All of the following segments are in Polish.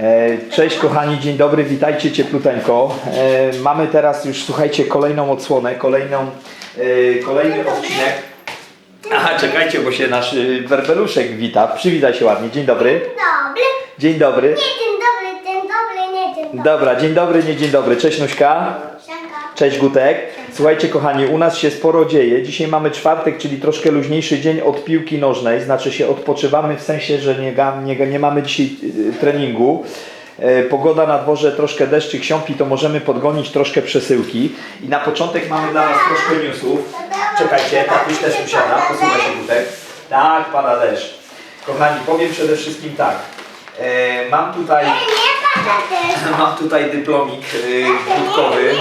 E, Cześć kochani, dzień dobry, witajcie ciepluteńko. E, Mamy teraz już, słuchajcie, kolejną odsłonę, kolejną, e, kolejny odcinek. Aha, czekajcie, bo się nasz y, werbeluszek wita. Przywitaj się ładnie. Dzień dobry. Dobry. Dzień dobry. Nie dzień dobry, dzień dobry, nie dzień dobry. Dobra, dzień dobry, nie dzień dobry. Cześć Nuśka. Cześć Gutek. Słuchajcie kochani, u nas się sporo dzieje. Dzisiaj mamy czwartek, czyli troszkę luźniejszy dzień od piłki nożnej. Znaczy się odpoczywamy w sensie, że nie, nie, nie mamy dzisiaj y, treningu. E, Pogoda na dworze, troszkę deszczyk siąpi, to możemy podgonić troszkę przesyłki. I na początek mamy dla Was troszkę newsów. Czekajcie, tatuś też usiada, posłuchaj się Gutek. Tak, pada deszcz. Kochani, powiem przede wszystkim tak. E, mam tutaj... Mam tutaj dyplomik y, budkowy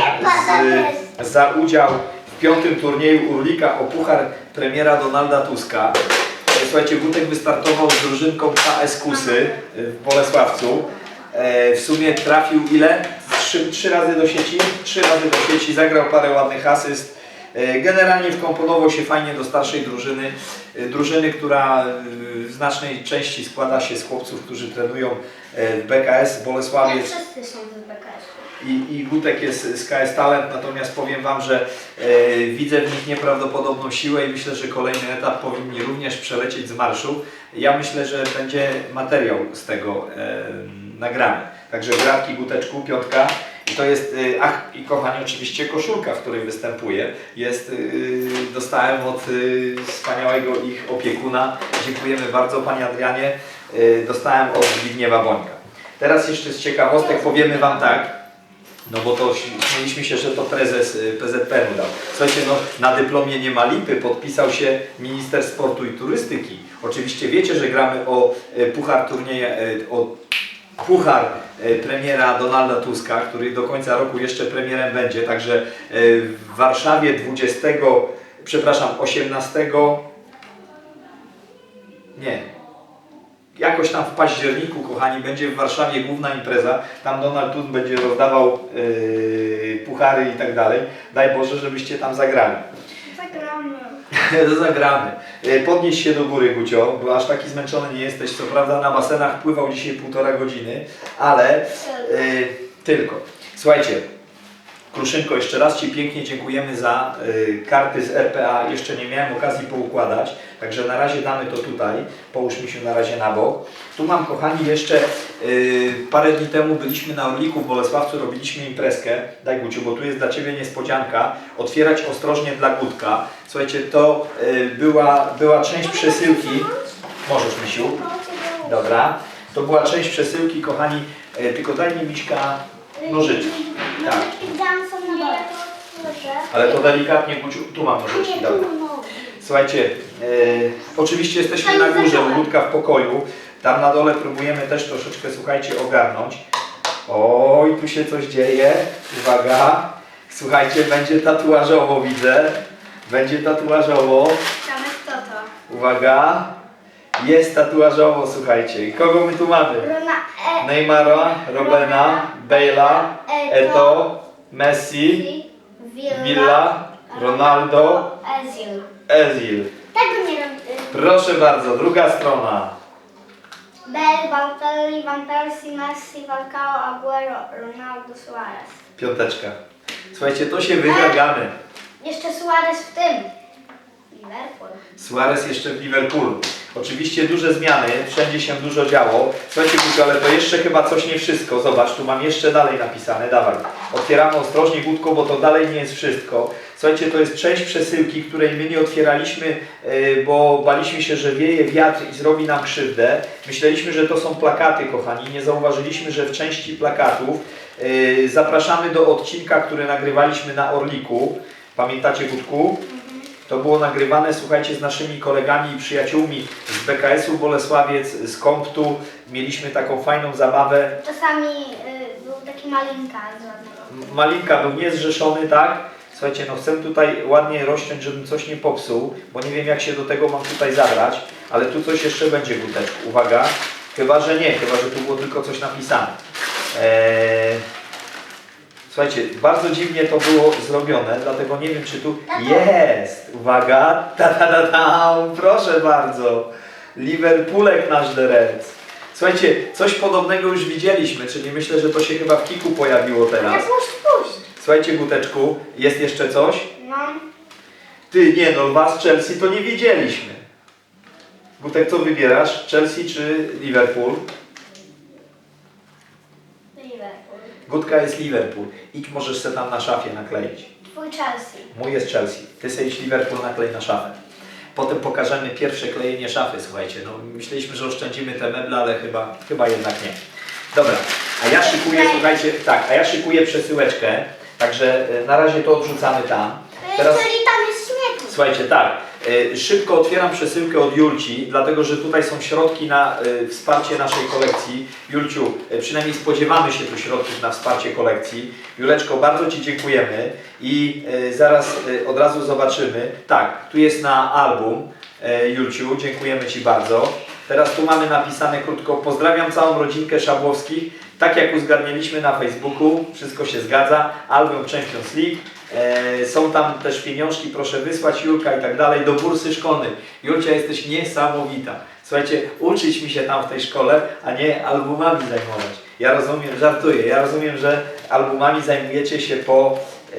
z, za udział w piątym turnieju Urlika o Puchar premiera Donalda Tuska. Słuchajcie, Gutek wystartował z drużynką KS Kusy y, w Bolesławcu. E, W sumie trafił ile? Trzy, trzy razy do sieci? Trzy razy do sieci, zagrał parę ładnych asyst. E, Generalnie wkomponował się fajnie do starszej drużyny. E, Drużyny, która e, w znacznej części składa się z chłopców, którzy trenują w BKS Bolesławiec wszyscy są z BKS. i, i Gutek jest z KS Talent, natomiast powiem Wam, że e, widzę w nich nieprawdopodobną siłę i myślę, że kolejny etap powinni również przelecieć z marszu. Ja myślę, że będzie materiał z tego e, nagrany. Także gratki Guteczku, piątka. I to jest, e, ach i kochani, oczywiście koszulka, w której występuję, jest, e, dostałem od e, wspaniałego ich opiekuna. Dziękujemy bardzo Panie Adrianie. Dostałem od Zbigniewa Bońka. Teraz jeszcze z ciekawostek powiemy Wam tak, no bo to śmieliśmy się, że to prezes y, PZPN-u dał. Słuchajcie, no na dyplomie nie ma lipy, podpisał się minister sportu i turystyki. Oczywiście wiecie, że gramy o y, puchar turnieje, y, o puchar y, premiera Donalda Tuska, który do końca roku jeszcze premierem będzie, także y, w Warszawie 20, przepraszam, 18, nie, Jakoś tam w październiku, kochani, będzie w Warszawie główna impreza. Tam Donald Tusk będzie rozdawał yy, puchary i tak dalej. Daj Boże, żebyście tam zagrali. Zagramy. Zagramy. Yy, Podnieś się do góry, Gucio, bo aż taki zmęczony nie jesteś. Co prawda na basenach pływał dzisiaj półtora godziny, ale yy, tylko. Słuchajcie, Kruszynko, jeszcze raz Ci pięknie dziękujemy za y, karty z RPA. Jeszcze nie miałem okazji poukładać, także na razie damy to tutaj. Połóż mi się na razie na bok. Tu mam, kochani, jeszcze parę dni temu byliśmy na Orliku w Bolesławcu, robiliśmy imprezkę. Daj Guciu, bo tu jest dla Ciebie niespodzianka. Otwierać ostrożnie dla Gutka. Słuchajcie, to y, była, była część przesyłki. Możesz, Misiu. Dobra. To była część przesyłki, kochani. Y, tylko daj mi Miśka nożyczki. Tak. Ale to delikatnie, Guciu, tu mam nożyczki, dobra. Słuchajcie, e, oczywiście jesteśmy na górze, u Ludka w pokoju. Tam na dole próbujemy też troszeczkę, słuchajcie, ogarnąć. Oj, tu się coś dzieje. Uwaga. Słuchajcie, będzie tatuażowo, widzę. Będzie tatuażowo. Tam jest to to. Uwaga. Jest tatuażowo, słuchajcie. I kogo my tu mamy? Rona, e, Neymara, Robena, Bale'a, Eto, Messi, Villa, Villa, Ronaldo, Ezil. Ezil. Tego nie robię. Proszę bardzo, druga strona. Bell, Balotelli, Van Persie, Messi, Falcao, Aguero, Ronaldo, Suarez. Piąteczka. Słuchajcie, to się wygagamy. Jeszcze Suarez w tym. Suarez jeszcze w Liverpoolu. Oczywiście duże zmiany, wszędzie się dużo działo. Słuchajcie, Guciu, ale to jeszcze chyba coś nie wszystko. Zobacz, tu mam jeszcze dalej napisane, dawaj. Otwieramy ostrożnie, Gutko, bo to dalej nie jest wszystko. Słuchajcie, to jest część przesyłki, której my nie otwieraliśmy, yy, bo baliśmy się, że wieje wiatr i zrobi nam krzywdę. Myśleliśmy, że to są plakaty, kochani. Nie zauważyliśmy, że w części plakatów yy, zapraszamy do odcinka, który nagrywaliśmy na Orliku. Pamiętacie, Gutku? To było nagrywane, słuchajcie, z naszymi kolegami i przyjaciółmi z BKS-u Bolesławiec, z Komptu. Mieliśmy taką fajną zabawę. Czasami y, był taki malinka z ładnego. Malinka był niezrzeszony, tak? Słuchajcie, no chcę tutaj ładnie rozciąć, żebym coś nie popsuł, bo nie wiem jak się do tego mam tutaj zabrać, ale tu coś jeszcze będzie Guteczku, uwaga. Chyba, że nie, chyba, że tu było tylko coś napisane. Eee... Słuchajcie, bardzo dziwnie to było zrobione, dlatego nie wiem, czy tu jest. Uwaga, ta ta ta ta, proszę bardzo. Liverpoolek nasz Reds. Słuchajcie, coś podobnego już widzieliśmy, czyli myślę, że to się chyba w Kiku pojawiło Nie teraz. Słuchajcie, Guteczku, jest jeszcze coś? No. Ty, nie no, was Chelsea to nie widzieliśmy. Gutek, co wybierasz? Chelsea czy Liverpool? Liverpool. Gutka jest Liverpool. Idź możesz se tam na szafie nakleić. Twój Chelsea. Mój jest Chelsea. Ty sobie idź Liverpool naklej na szafę. Potem pokażemy pierwsze klejenie szafy, słuchajcie. No, myśleliśmy, że oszczędzimy te meble, ale chyba, chyba jednak nie. Dobra, a ja szykuję, słuchajcie, tak, a ja szykuję przesyłeczkę, także e, na razie to odrzucamy tam. Teraz... Czyli tam jest śmietnik. Słuchajcie, tak. Y, Szybko otwieram przesyłkę od Julci, dlatego że tutaj są środki na y, wsparcie naszej kolekcji. Julciu, y, przynajmniej spodziewamy się tu środków na wsparcie kolekcji. Juleczko, bardzo Ci dziękujemy i zaraz od razu zobaczymy. Tak, tu jest na album. Julciu, dziękujemy Ci bardzo. Teraz tu mamy napisane krótko, pozdrawiam całą rodzinkę Szabłowskich. Tak jak uzgadnialiśmy na Facebooku, wszystko się zgadza. Album Champions League. E, są tam też pieniążki, proszę wysłać Julka i tak dalej do bursy szkolnej. Julcia, jesteś niesamowita. Słuchajcie, uczyć mi się tam w tej szkole, a nie albumami zajmować. Ja rozumiem, żartuję, ja rozumiem, że albumami zajmujecie się po, e,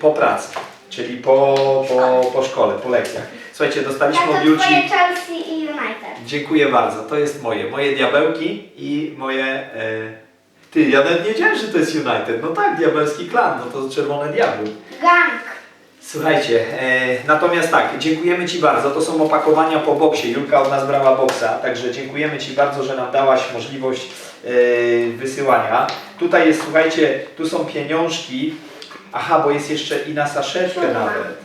po pracy, czyli po, po, po szkole, po lekcjach. Słuchajcie, dostaliśmy od Julci... Chelsea i United. Dziękuję bardzo, to jest moje. Moje diabełki i moje. Ty, ja nawet nie wiedziałem, że to jest United. No tak, diabelski klan, no to czerwone diabły. Gang. Słuchajcie, e, natomiast tak, dziękujemy Ci bardzo. To są opakowania po boksie. Julka od nas brała boksa, także dziękujemy Ci bardzo, że nam dałaś możliwość e, wysyłania. Tutaj jest, słuchajcie, tu są pieniążki. Aha, bo jest jeszcze i na saszetkę nawet.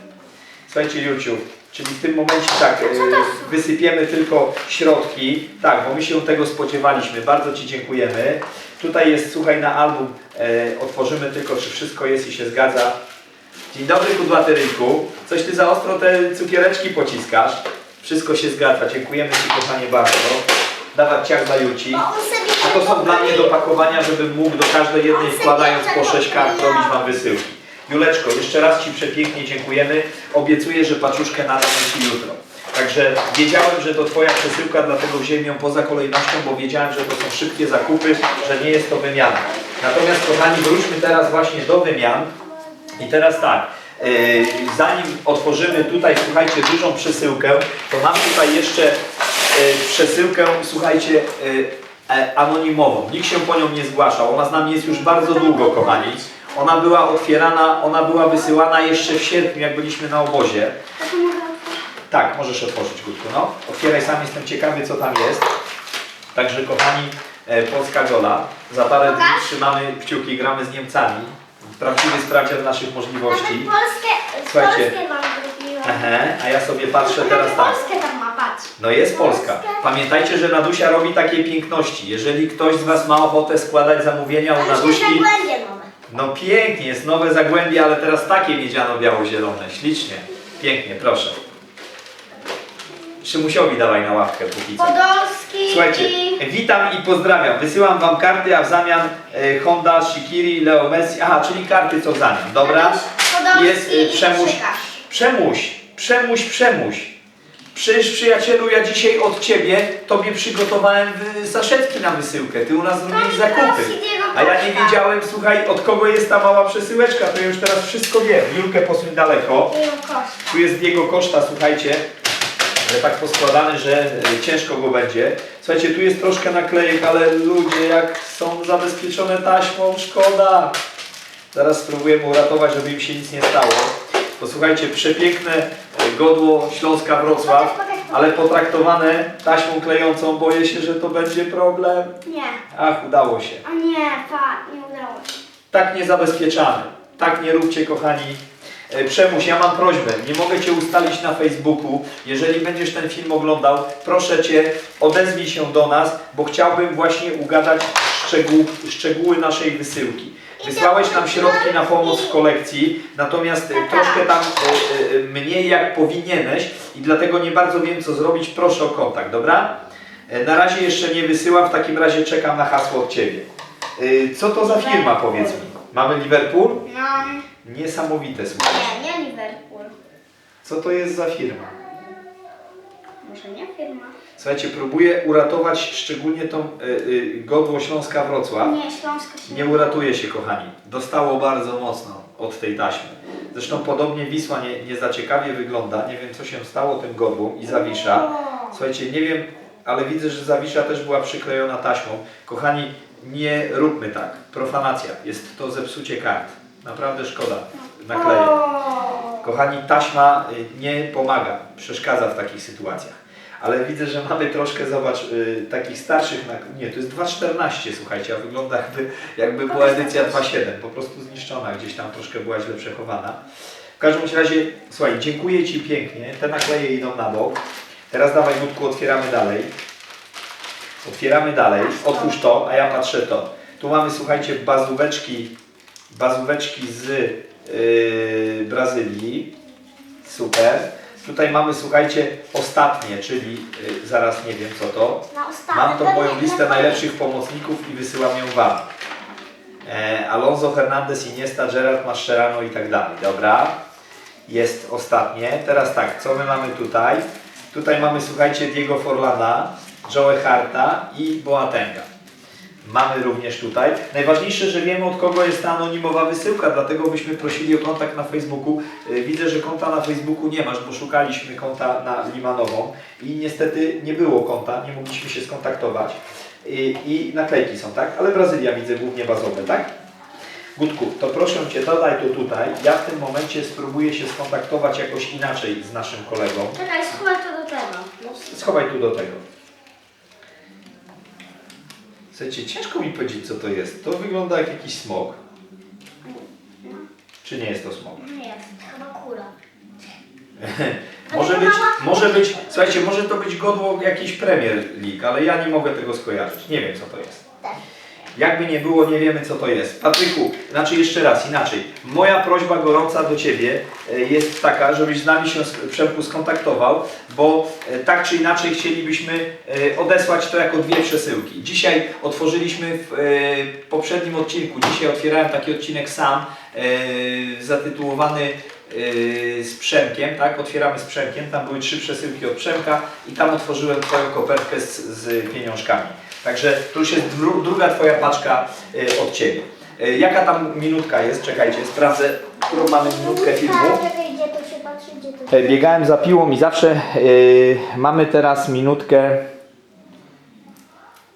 Słuchajcie, Julciu, czyli w tym momencie tak, e, wysypiemy tylko środki. Tak, bo my się tego spodziewaliśmy. Bardzo Ci dziękujemy. Tutaj jest, słuchaj, na album. E, otworzymy tylko, czy wszystko jest i się zgadza. Dzień dobry, kudłaty rynku. Coś Ty za ostro te cukiereczki pociskasz. Wszystko się zgadza. Dziękujemy Ci, kochanie, bardzo. Dawać ciach dla on sobie A to są dla mnie do pakowania, żebym mógł do każdej jednej wkładając po bierze 6 kart robić Wam wysyłki. Juleczko, jeszcze raz Ci przepięknie dziękujemy. Obiecuję, że paczuszkę nadam Ci jutro. Także wiedziałem, że to Twoja przesyłka, dlatego wziąłem ją poza kolejnością, bo wiedziałem, że to są szybkie zakupy, że nie jest to wymiana. Natomiast kochani, wróćmy teraz właśnie do wymian. I teraz tak, yy, zanim otworzymy tutaj, słuchajcie, dużą przesyłkę, to mam tutaj jeszcze yy, przesyłkę, słuchajcie, yy, anonimową. Nikt się po nią nie zgłaszał. Ona z nami jest już bardzo długo, kochani. Ona była otwierana, ona była wysyłana jeszcze w sierpniu, jak byliśmy na obozie. To to mogę otworzyć. Tak, możesz otworzyć, Gutku, no. Otwieraj sam, jestem ciekawy, co tam jest. Także, kochani, e, Polska Gola. Za parę dni Pokaż. trzymamy kciuki, gramy z Niemcami. Prawdziwy sprawdzian naszych możliwości. Nawet Polskę, Słuchajcie. Polskę wam zrobiłam. Aha, a ja sobie patrzę teraz tak. Polskę tam ma, patrz. No jest Polska. Pamiętajcie, że Nadusia robi takie piękności. Jeżeli ktoś z Was ma ochotę składać zamówienia u Nadusi, zagłębie nowe. no pięknie, jest nowe zagłębie, ale teraz takie miedziano-biało-zielone. Ślicznie. Pięknie, proszę. Szymusiowi dawaj na ławkę póki co. Podolski Słuchajcie, i... witam i pozdrawiam. Wysyłam Wam karty, a w zamian e, Honda, Shikiri, Leo Messi. Aha, czyli karty co w zamian. Dobra? Podolski Jest e, i przemuś. Przemuś, przemuś, przemuś. Przecież przyjacielu, ja dzisiaj od Ciebie Tobie przygotowałem y, saszetki na wysyłkę. Ty u nas robisz zakupy. prosi Diego A ja nie Costa. wiedziałem, słuchaj, od kogo jest ta mała przesyłeczka. To ja już teraz wszystko wiem. Julkę posuń daleko. Diego Costa. Tu jest Diego Koszta, słuchajcie. Że tak poskładany, że y, ciężko go będzie. Słuchajcie, tu jest troszkę naklejek, ale ludzie jak są zabezpieczone taśmą, szkoda. Zaraz spróbujemy uratować, żeby im się nic nie stało. Posłuchajcie, przepiękne y, godło Śląska Wrocław, ale potraktowane taśmą klejącą. Boję się, że to będzie problem. Nie. Ach, udało się. A nie, pa, nie udało się. Tak nie zabezpieczamy. Tak nie róbcie, kochani. E, Przemuś, ja mam prośbę, nie mogę Cię ustalić na Facebooku. Jeżeli będziesz ten film oglądał, proszę Cię, odezwij się do nas, bo chciałbym właśnie ugadać szczegół, szczegóły naszej wysyłki. Wysłałeś nam środki na pomoc w kolekcji, natomiast e, Tak. troszkę tam e, mniej jak powinieneś i dlatego nie bardzo wiem co zrobić. Proszę o kontakt, dobra? Na razie jeszcze nie wysyłam, w takim razie czekam na hasło od Ciebie. Co to za firma, powiedz mi? Mamy Liverpool? No, Niesamowite, słuchaj. nie, nie Liverpool. Co to jest za firma? Może nie firma. Słuchajcie, próbuję uratować szczególnie tą y, y, godło Śląska Wrocław. Nie, Śląska się Nie uratuje się, kochani. Dostało bardzo mocno od tej taśmy. Zresztą podobnie Wisła nie, nie za ciekawie wygląda. Nie wiem, co się stało tym godłom i Zawisza. Słuchajcie, nie wiem, ale widzę, że Zawisza też była przyklejona taśmą. Kochani, nie róbmy tak. Profanacja. Jest to zepsucie kart. Naprawdę szkoda naklejek. O. Kochani, taśma y, nie pomaga, przeszkadza w takich sytuacjach. Ale widzę, że mamy troszkę, zobacz, y, takich starszych, nie, to jest 2.14, słuchajcie, a wygląda jakby, jakby była edycja 2.7, po prostu zniszczona, gdzieś tam troszkę była źle przechowana. W każdym razie, słuchaj, dziękuję Ci pięknie, te nakleje idą na bok. Teraz dawaj, Gutku, otwieramy dalej. Otwieramy dalej, otwórz to, a ja patrzę to. Tu mamy, słuchajcie, bazóweczki, bazóweczki z yy, Brazylii. Super. Tutaj mamy, słuchajcie, ostatnie, czyli yy, zaraz nie wiem co to. Mam tą moją listę najlepszych pomocników i wysyłam ją Wam. E, Alonso, Hernandez, Iniesta, Gerard, Mascherano i tak dalej. Dobra. Jest ostatnie. Teraz tak, co my mamy tutaj? Tutaj mamy, słuchajcie, Diego Forlana, Joe Harta i Boatenga. Mamy również tutaj. Najważniejsze, że wiemy od kogo jest ta anonimowa wysyłka, dlatego byśmy prosili o kontakt na Facebooku. Y, Widzę, że konta na Facebooku nie masz, bo szukaliśmy konta na Limanową i niestety nie było konta, nie mogliśmy się skontaktować. I, i naklejki są, tak? Ale Brazylia widzę głównie bazowe, tak? Gutku, to proszę Cię, dodaj to tutaj. Ja w tym momencie spróbuję się skontaktować jakoś inaczej z naszym kolegą. Czekaj, schowaj to do tego. Schowaj tu do tego. Słuchajcie, ciężko mi powiedzieć, co to jest. To wygląda jak jakiś smok. Czy nie jest to smok? Nie jest, chyba kura. Może być, może być, słuchajcie, może to być godło jakiejś Premier League, ale ja nie mogę tego skojarzyć. Nie wiem, co to jest. Tak. Jakby nie było, nie wiemy, co to jest. Patryku, znaczy jeszcze raz, inaczej. Moja prośba gorąca do Ciebie e, jest taka, żebyś z nami się, Przemku, skontaktował, bo e, tak czy inaczej chcielibyśmy e, odesłać to jako dwie przesyłki. Dzisiaj otworzyliśmy w poprzednim odcinku, dzisiaj otwierałem taki odcinek sam, zatytułowany z Przemkiem, tak? Otwieramy z Przemkiem, tam były trzy przesyłki od Przemka i tam otworzyłem Twoją kopertkę z, z pieniążkami. Także to już jest dru, druga Twoja paczka e, od Ciebie. E, jaka tam minutka jest? Czekajcie, sprawdzę, którą mamy minutkę filmu. E, Biegałem za piłą i zawsze e, mamy teraz minutkę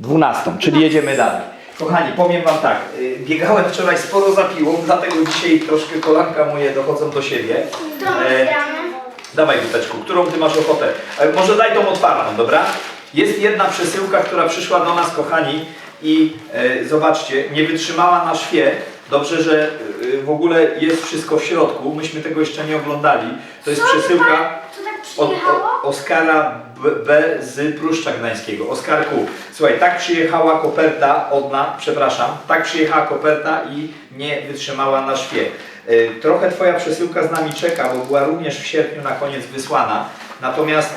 12, czyli jedziemy dalej. Kochani, powiem Wam tak, e, biegałem wczoraj sporo za piłą, dlatego dzisiaj troszkę kolanka moje dochodzą do siebie. Którą E? Dawaj Witeczku, którą Ty masz ochotę? E, Może daj tą otwartą, dobra? Jest jedna przesyłka, która przyszła do nas, kochani, i e, zobaczcie, nie wytrzymała na szwie. Dobrze, że e, w ogóle jest wszystko w środku. Myśmy tego jeszcze nie oglądali. To jest Co przesyłka tak- Co tak od przyjechało? Oskara B, B z Pruszcza Gdańskiego. Oskarku, słuchaj, tak przyjechała koperta od nas, przepraszam, tak przyjechała koperta i nie wytrzymała na szwie. Y, Trochę Twoja przesyłka z nami czeka, bo była również w sierpniu na koniec wysłana. Natomiast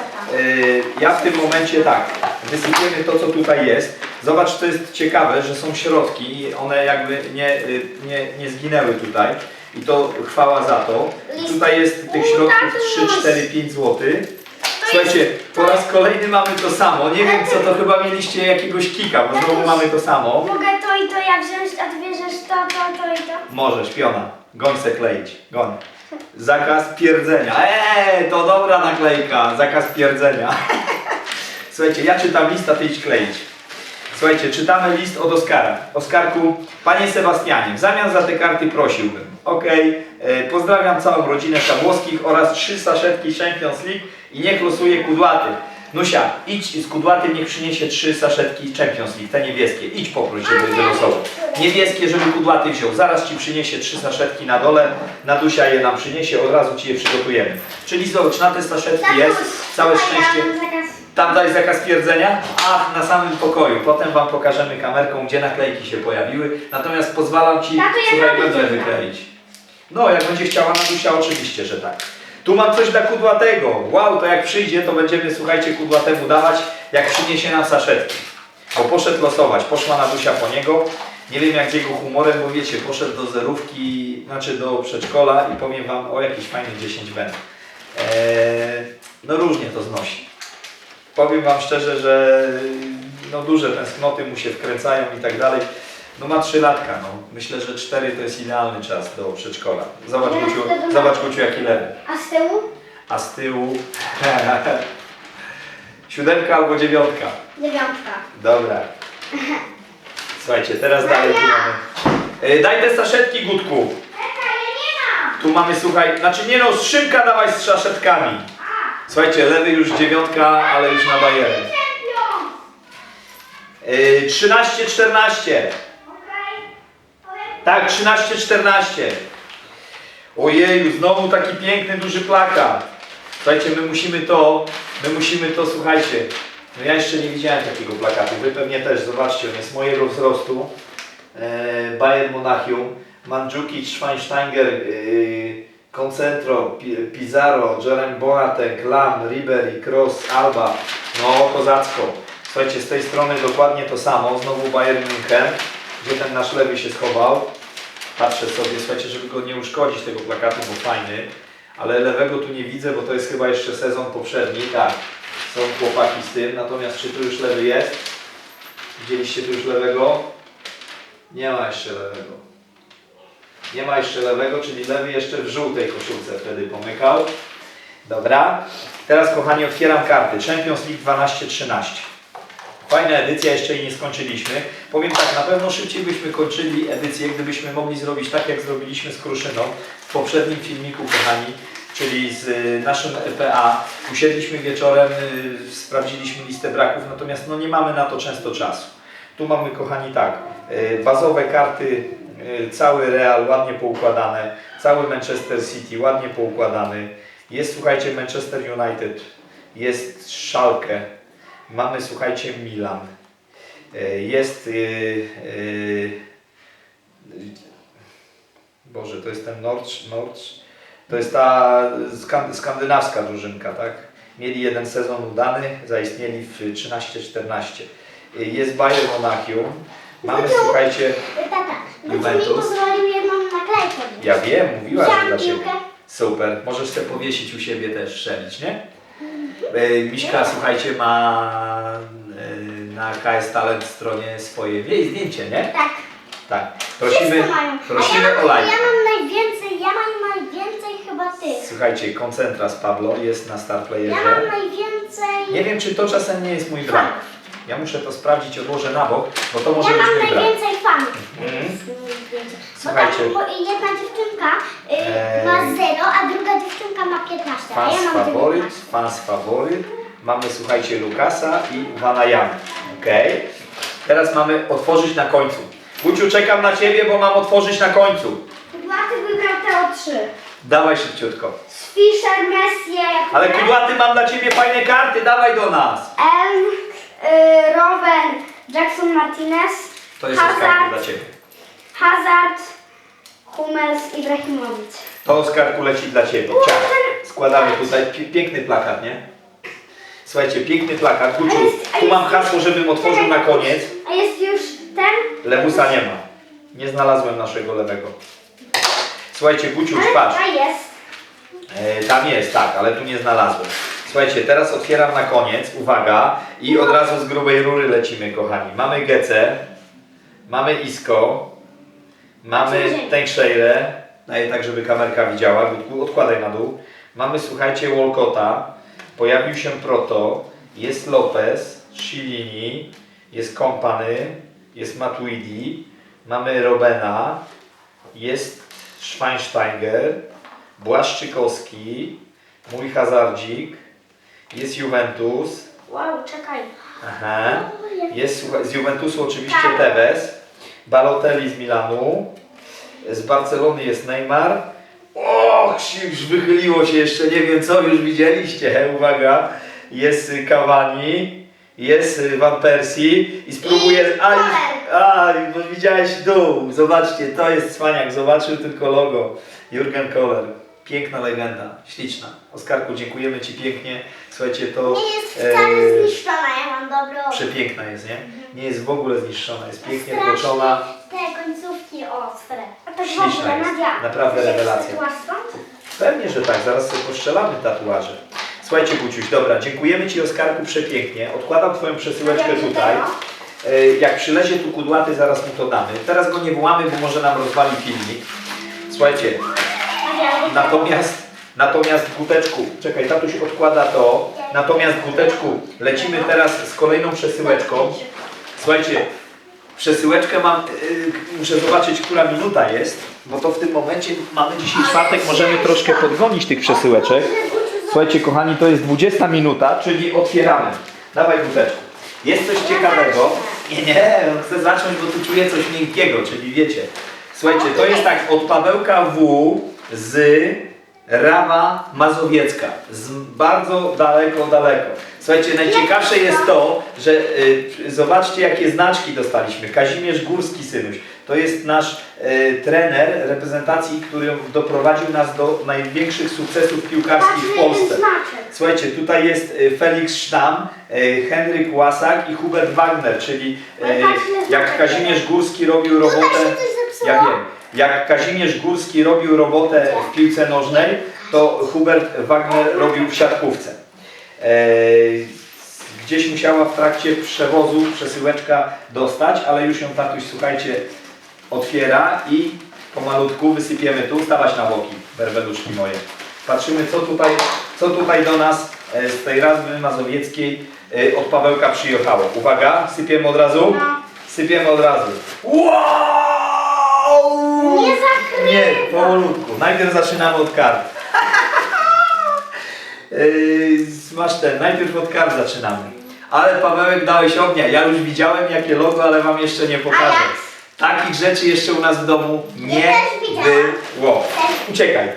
ja w tym momencie tak, wysypiemy to, co tutaj jest. Zobacz, co jest ciekawe, że są środki i one jakby nie, y, nie, nie zginęły tutaj. I to chwała za to. List- Tutaj jest tych środków tatuś! 3, 4, 5 zł. Słuchajcie, po raz kolejny mamy to samo. Nie wiem co to chyba mieliście jakiegoś kika, bo znowu mamy to samo. Mogę to i to ja wziąć, a ty bierzesz to, to, to i to. Możesz, piona. Goń se kleić. Goń. Zakaz pierdzenia. Eee, to dobra naklejka. Zakaz pierdzenia. Słuchajcie, ja czytam list, a ty idź kleić. Słuchajcie, czytamy list od Oskara. Oskarku, panie Sebastianie, w zamian za te karty prosiłbym. Okej, e, pozdrawiam całą rodzinę Szabłowskich oraz trzy saszetki Champions League i niech losuje kudłaty. Nusia, idź z kudłatym, niech przyniesie trzy saszetki Champions League, te niebieskie. Idź poproś, żeby wylosował. Niebieskie, żeby kudłaty wziął. Zaraz Ci przyniesie trzy saszetki na dole. Nadusia je nam przyniesie, od razu Ci je przygotujemy. Czyli zobacz, na te saszetki jest całe szczęście. Tam daj zakaz twierdzenia? Ach, na samym pokoju. Potem Wam pokażemy kamerką, gdzie naklejki się pojawiły. Natomiast pozwalam Ci, Tato, ja słuchaj, to. wykleić. No, jak będzie chciała Nadusia, oczywiście, że tak. Tu mam coś dla kudłatego. Wow, to jak przyjdzie, to będziemy, słuchajcie, kudłatemu dawać, jak przyniesie nam saszetki. Bo poszedł losować, poszła Nadusia po niego. Nie wiem jak z jego humorem, bo wiecie, poszedł do zerówki, znaczy do przedszkola i powiem Wam o jakichś fajnych 10 będę. Eee, no różnie to znosi. powiem Wam szczerze, że no duże tęsknoty mu się wkręcają i tak dalej. No ma 3 latka, no. Myślę, że 4 to jest idealny czas do przedszkola. Zobacz Ja Guciu, wtedy mam- zobacz Guciu jaki lewy. A z tyłu? A z tyłu siódemka albo dziewiątka. Dziewiątka. Dobra. Słuchajcie, teraz dalej tu mamy. Y, Daj te saszetki, Gutku. Czekaj, ja nie mam! Tu mamy, słuchaj, znaczy nie no, szynka dawaj z saszetkami. Słuchajcie, lewy już dziewiątka, ale już na bajerę. Czempion! Yy, 13-14. Okej. Tak, 13-14. Ojeju, znowu taki piękny, duży plakat. Słuchajcie, my musimy to, my musimy to, słuchajcie. No ja jeszcze nie widziałem takiego plakatu, wy pewnie też, zobaczcie, on jest mojego wzrostu. E, Bayern Monachium, Mandzukic, Schweinsteiger, e, Concentro, Pi- Pizarro, Jerem Boateng, Lam, Ribery, Kroos, Alba. No, kozacko. Słuchajcie, z tej strony dokładnie to samo, znowu Bayern München, gdzie ten nasz lewy się schował. Patrzę sobie, słuchajcie, żeby go nie uszkodzić tego plakatu, bo fajny. Ale lewego tu nie widzę, bo to jest chyba jeszcze sezon poprzedni. Tak, są chłopaki z tym. Natomiast czy tu już lewy jest? Widzieliście tu już lewego? Nie ma jeszcze lewego. Nie ma jeszcze lewego, czyli lewy jeszcze w żółtej koszulce wtedy pomykał. Dobra. Teraz kochani otwieram karty. Champions League 12-13. Fajna edycja, jeszcze jej nie skończyliśmy. Powiem tak, na pewno szybciej byśmy kończyli edycję, gdybyśmy mogli zrobić tak, jak zrobiliśmy z Kruszyną w poprzednim filmiku, kochani, czyli z y, naszym EPA. Usiedliśmy wieczorem, y, sprawdziliśmy listę braków, natomiast no nie mamy na to często czasu. Tu mamy, kochani, tak, y, bazowe karty, cały Real ładnie poukładane, cały Manchester City ładnie poukładany. Jest, słuchajcie, Manchester United, jest Schalke, mamy, słuchajcie, Milan, y, jest... y, y, Boże, to jest ten Norwich, Norwich, to jest ta skan- skandynawska drużynka, tak? Mieli jeden sezon udany, zaistnieli w 13-14. Y, Jest Bayern Monachium. Mamy, słuchajcie, Tata, będzie mi Juventus. pozwolił jedną naklejkę. ja wiem, mówiłaś, że dla Ciebie. Super, możesz sobie powiesić u siebie też, strzelić, nie? Y, Miśka, słuchajcie, ma y, na KS Talent stronie swoje zdjęcie, nie? Tak. Tak. Prosimy, mają. prosimy A ja o mam, like. ja mam najwięcej, ja mam najwięcej chyba tych. Słuchajcie, koncentras Pablo jest na Star Ja mam najwięcej... Nie wiem, czy to czasem nie jest mój brak. Ja muszę to sprawdzić, odłożę na bok, bo to może Ja być mam najwięcej fanów. Mhm. Bo, Słuchajcie. bo jedna dziewczynka y, Eee. ma 0, a druga dziewczynka ma 15, a Fans ja mam faworyt, 19. fans faworyt. Mamy, słuchajcie, Lukasa i Vana Young. Okej. Teraz mamy otworzyć na końcu. Guciu, czekam na Ciebie, bo mam otworzyć na końcu. Kudłaty wygrał te o 3. Dawaj szybciutko. Z Fischer, Messi, Ale Kudłaty, mam dla Ciebie fajne karty, dawaj do nas. Y, Rowen, Jackson Martinez, To jest karty Hazard, dla Ciebie. Hazard, Hummels, Ibrahimowicz. To Oskarku leci dla Ciebie. Ciach. Składamy tutaj Pi- piękny plakat, nie? Słuchajcie, piękny plakat. Guciu, A a tu mam hasło, żebym otworzył na koniec. A jest już ten? Lewusa nie ma. Nie znalazłem naszego lewego. Słuchajcie, Guciu, patrz. tutaj jest. E, tam jest, tak, ale tu nie znalazłem. Słuchajcie, teraz otwieram na koniec, uwaga, i od razu z grubej rury lecimy, kochani. Mamy Gece, mamy Isko, mamy Otwórz. Tankshare'ę, daję tak, żeby kamerka widziała, Gutku, odkładaj na dół. Mamy, słuchajcie, Wolcota, pojawił się Proto, jest Lopez, Shilini, jest Kompany, jest Matuidi, mamy Robena, jest Schweinsteiger, Błaszczykowski, mój Hazardzik, jest Juventus, Wow, czekaj. aha, jest słuchaj, z Juventusu oczywiście Tak. Tevez, Balotelli z Milanu, z Barcelony jest Neymar, och, się już wychyliło się jeszcze, nie wiem co już widzieliście, uwaga, jest y, Cavani, jest y, Van Persie i spróbuję, I a, a, bo widziałeś dół, zobaczcie, to jest cwaniak, zobaczył tylko logo, Jurgen Kohler, piękna legenda, śliczna, Oskarku, dziękujemy Ci pięknie, słuchajcie, to... Nie jest wcale e, zniszczona, ja mam obraz. Przepiękna jest, nie? Nie jest w ogóle zniszczona, jest pięknie Strasznie tłoczona. Te końcówki ostre. A tak w Śliczna ogóle, jest. Nadia. Naprawdę rewelacja. stąd? Pewnie, że tak, zaraz sobie postrzelamy tatuaże. Słuchajcie, Buciuś, dobra, dziękujemy Ci Oskarku przepięknie. Odkładam Twoją przesyłeczkę tutaj. E, Jak przylezie tu kudłaty, zaraz mu to damy. Teraz go nie wołamy, bo może nam rozwali filmik. Słuchajcie, natomiast, natomiast Guteczku, czekaj, tatuś odkłada to. Natomiast Guteczku, lecimy teraz z kolejną przesyłeczką. Słuchajcie, przesyłeczkę mam, yy, muszę zobaczyć, która minuta jest, bo to w tym momencie mamy dzisiaj czwartek, możemy troszkę podgonić tych przesyłeczek. Słuchajcie, kochani, to jest 20 minuta, czyli otwieramy. Dawaj Guteczku. Jest coś ciekawego. Nie, nie, on chce zacząć, bo tu czuję coś miękkiego, czyli wiecie. Słuchajcie, to jest tak od Pawełka W z Rawa Mazowiecka. Z bardzo daleko, daleko. Słuchajcie, najciekawsze jest to, że y, zobaczcie jakie znaczki dostaliśmy. Kazimierz Górski Synuś. To jest nasz y, trener reprezentacji, który doprowadził nas do największych sukcesów piłkarskich w Polsce. Słuchajcie, tutaj jest y, Felix Sztam, y, Henryk Łasak i Hubert Wagner, czyli y, jak Kazimierz Górski robił robotę. Ja wiem. Jak Kazimierz Górski robił robotę w piłce nożnej, to Hubert Wagner robił w siatkówce. Eee, gdzieś musiała w trakcie przewozu przesyłeczka dostać, ale już ją tatuś, słuchajcie, otwiera i pomalutku wysypiemy tu, stawać na boki, berbeluszki moje. Patrzymy, co tutaj, co tutaj do nas e, z tej Razwy Mazowieckiej e, od Pawełka przyjechało. Uwaga, sypiemy od razu? No. Sypiemy od razu. Wow! Nie zakrywa. Nie, powolutku. Najpierw zaczynamy od kart. Yy, masz ten, najpierw od kart zaczynamy. Ale Pawełek dałeś ognia. Ja już widziałem jakie logo, ale wam jeszcze nie pokażę. Takich rzeczy jeszcze u nas w domu nie było. Uciekaj.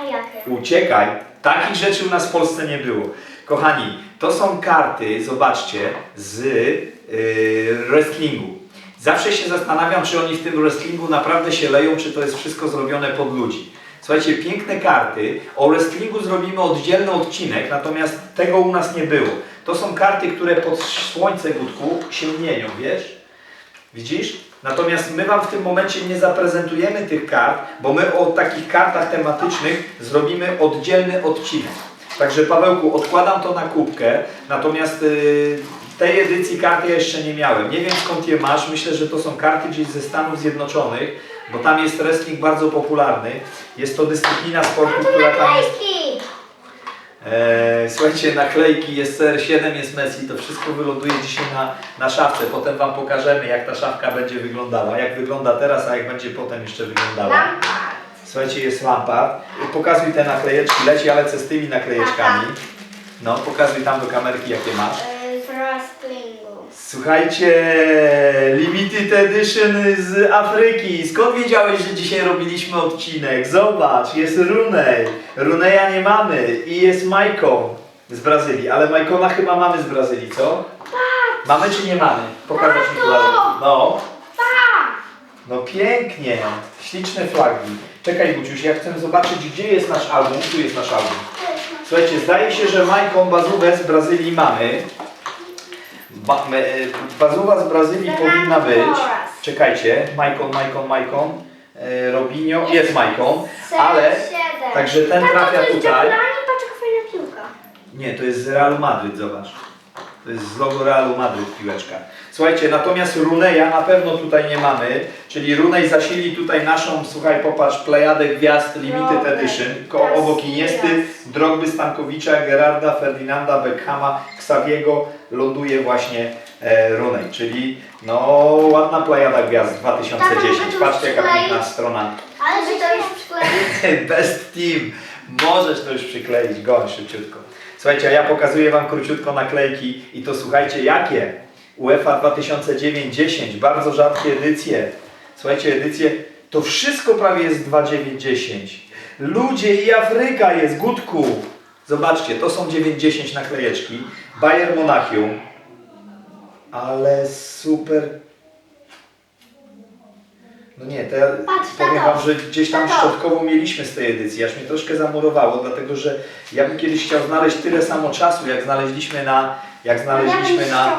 A jakie? Uciekaj. Takich rzeczy u nas w Polsce nie było. Kochani, to są karty, zobaczcie, z yy, wrestlingu. Zawsze się zastanawiam, czy oni w tym wrestlingu naprawdę się leją, czy to jest wszystko zrobione pod ludzi. Słuchajcie, piękne karty. O wrestlingu zrobimy oddzielny odcinek, natomiast tego u nas nie było. To są karty, które pod słońce Gutku się mienią, wiesz? Widzisz? Natomiast my Wam w tym momencie nie zaprezentujemy tych kart, bo my o takich kartach tematycznych zrobimy oddzielny odcinek. Także Pawełku, odkładam to na kubkę, natomiast yy, tej edycji karty ja jeszcze nie miałem. Nie wiem skąd je masz, myślę, że to są karty gdzieś ze Stanów Zjednoczonych, bo tam jest wrestling bardzo popularny. Jest to dyscyplina sportu, która tam jest. Eee, słuchajcie, naklejki, jest CR7, jest Messi, to wszystko wyląduje dzisiaj na, na szafce. Potem Wam pokażemy, jak ta szafka będzie wyglądała, jak wygląda teraz, a jak będzie potem jeszcze wyglądała. Słuchajcie, jest Lampard. Pokazuj te naklejeczki, leci, ja lecę z tymi naklejeczkami. No, pokazuj tam do kamerki, jakie masz. Wrestlingu. Słuchajcie, limited edition z Afryki. Skąd wiedziałeś, że dzisiaj robiliśmy odcinek? Zobacz, jest Runej. Runeja nie mamy i jest Majko z Brazylii, ale Majkona chyba mamy z Brazylii, co? Tak. Mamy czy nie mamy? Pokazać mi Tato! No, Tak. no pięknie. Śliczne flagi. Czekaj Guciuś, ja chcę zobaczyć, gdzie jest nasz album. Tu jest nasz album. Słuchajcie, zdaje się, że Majką Bazówę z Brazylii mamy. Ba, me, bazuwa z Brazylii powinna być. Czekajcie, Majką, Majką, Majką. E, Robinho jest Majką, ale CR7. także ten trafia to jest tutaj. Jak fajna piłka. Nie, to jest z Realu Madryt, zobacz. To jest z logo Realu Madryt piłeczka. Słuchajcie, natomiast Runeja na pewno tutaj nie mamy, czyli Runej zasili tutaj naszą, słuchaj, popatrz, plejadę gwiazd Limited Edition, ko obok Iniesty. Drogby Stankowicza, Gerarda, Ferdinanda, Beckhama, Xaviego ląduje właśnie e, Runej, czyli no ładna plejada gwiazd 2010. Tato, mogę to Patrzcie jaka piękna strona. Ale że to już przykleić. Best Team. Możesz to już przykleić, goń szybciutko. Słuchajcie, a ja pokazuję Wam króciutko naklejki i to słuchajcie, jakie? UEFA 2009-10, bardzo rzadkie edycje. Słuchajcie, edycje, to wszystko prawie jest 2.9.10. Ludzie i Afryka jest, Gutku. Zobaczcie, to są 9.10 naklejeczki. Bayern Monachium. Ale super no nie, to ja Patrz, powiem tato. Wam, że gdzieś tam Tato. środkowo mieliśmy z tej edycji, aż mnie troszkę zamurowało, dlatego że ja bym kiedyś chciał znaleźć tyle samo czasu, jak znaleźliśmy na, jak znaleźliśmy na?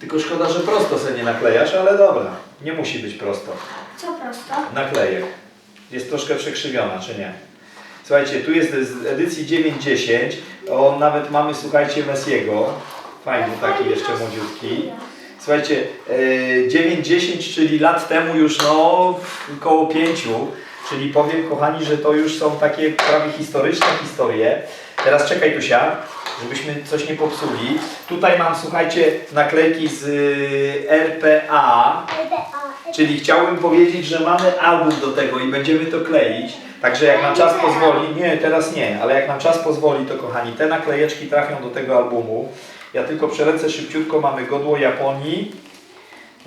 Tylko szkoda, że prosto sobie nie naklejasz, ale dobra, nie musi być prosto, Co prosto? naklejek, jest troszkę przekrzywiona, czy nie? Słuchajcie, tu jest z edycji 9.10, O, nawet mamy, słuchajcie, Messiego. Fajny, taki jeszcze młodziutki. Słuchajcie, e, 9-10, czyli lat temu już no koło 5, czyli powiem kochani, że to już są takie prawie historyczne historie. Teraz czekaj Tusia, żebyśmy coś nie popsuli. Tutaj mam, słuchajcie, naklejki z y, RPA, czyli chciałbym powiedzieć, że mamy album do tego i będziemy to kleić. Także jak nam czas pozwoli, nie, teraz nie, ale jak nam czas pozwoli, to kochani, te naklejeczki trafią do tego albumu. Ja tylko przelecę szybciutko, mamy godło Japonii.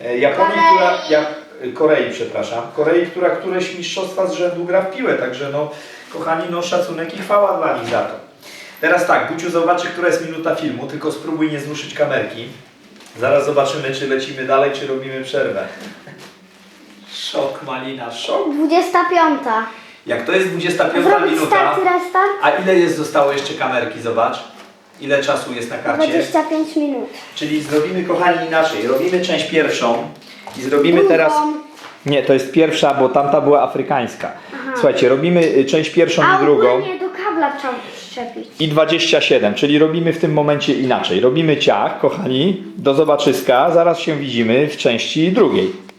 E, Japonii, Korei. która. Ja, Korei, przepraszam. Korei, która któreś mistrzostwa z rzędu gra w piłę, także no, kochani, no szacunek i chwała dla nich za to. Teraz tak, Buciu zobaczy, która jest minuta filmu, tylko spróbuj nie zruszyć kamerki. Zaraz zobaczymy, czy lecimy dalej, czy robimy przerwę. Szok, Malina, szok. 25. Jak to jest 25 Zrobić minuta, start, restart? a ile jest zostało jeszcze kamerki, zobacz. Ile czasu jest na karcie? 25 minut. Czyli zrobimy, kochani, inaczej. Robimy część pierwszą i zrobimy teraz... Drugą. Nie, to jest pierwsza, bo tamta była afrykańska. Słuchajcie, robimy y, część pierwszą A i drugą. ogólnie do kabla trzeba przyczepić. I 27, czyli robimy w tym momencie inaczej. Robimy ciach, kochani, do zobaczyska. Zaraz się widzimy w części drugiej.